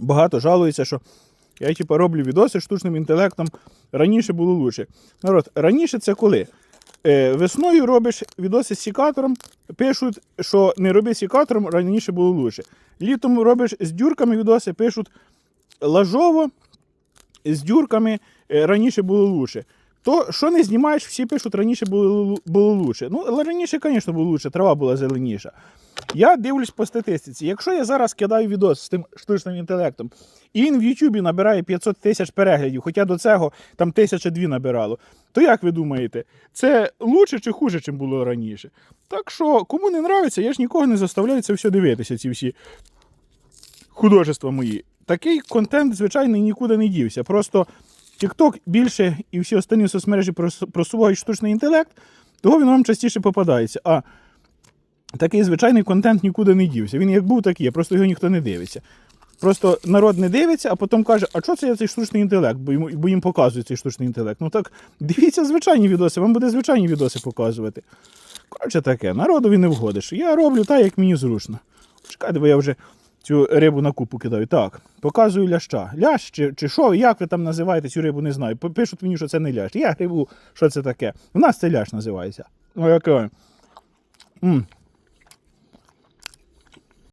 багато жалуються, що я типу, роблю відоси штучним інтелектом. Раніше було лучше. Народ, раніше це коли? Е, весною робиш відоси з сікатором, пишуть, що не роби сікатором, раніше було лучше. Літом робиш з дюрками відоси, пишуть лажово, з дюрками е, раніше було лучше. То, що не знімаєш, всі пишуть, раніше було, було лучше. Ну, але раніше, звісно, було лучше, трава була зеленіша. Я дивлюсь по статистиці. Якщо я зараз кидаю відос з тим штучним інтелектом, і він в Ютубі набирає 500 тисяч переглядів, хоча до цього там тисяча дві набирало, то як ви думаєте, це лучше чи хуже, чим було раніше? Так що, кому не нравиться, я ж нікого не заставляю це все дивитися, ці всі художества мої. Такий контент, звичайно, нікуди не дівся. Просто TikTok більше і всі останні соцмережі прос- просувають штучний інтелект, того він вам частіше попадається. А такий звичайний контент нікуди не дівся. Він як був, так є, просто його ніхто не дивиться. Просто народ не дивиться, а потім каже, а що це я цей штучний інтелект, бо їм, бо їм показують цей штучний інтелект. Ну так дивіться звичайні відоси, вам буде звичайні відоси показувати. Коротше таке, народові не вгодиш. Я роблю так, як мені зручно. Чекайте, бо я вже цю рибу на купу кидаю. Так, показую ляща. Лящ чи, чи що, як ви там називаєте цю рибу, не знаю. Пишуть мені, що це не лящ. Я рибу, що це таке. У нас це лящ називається. Ну, яке.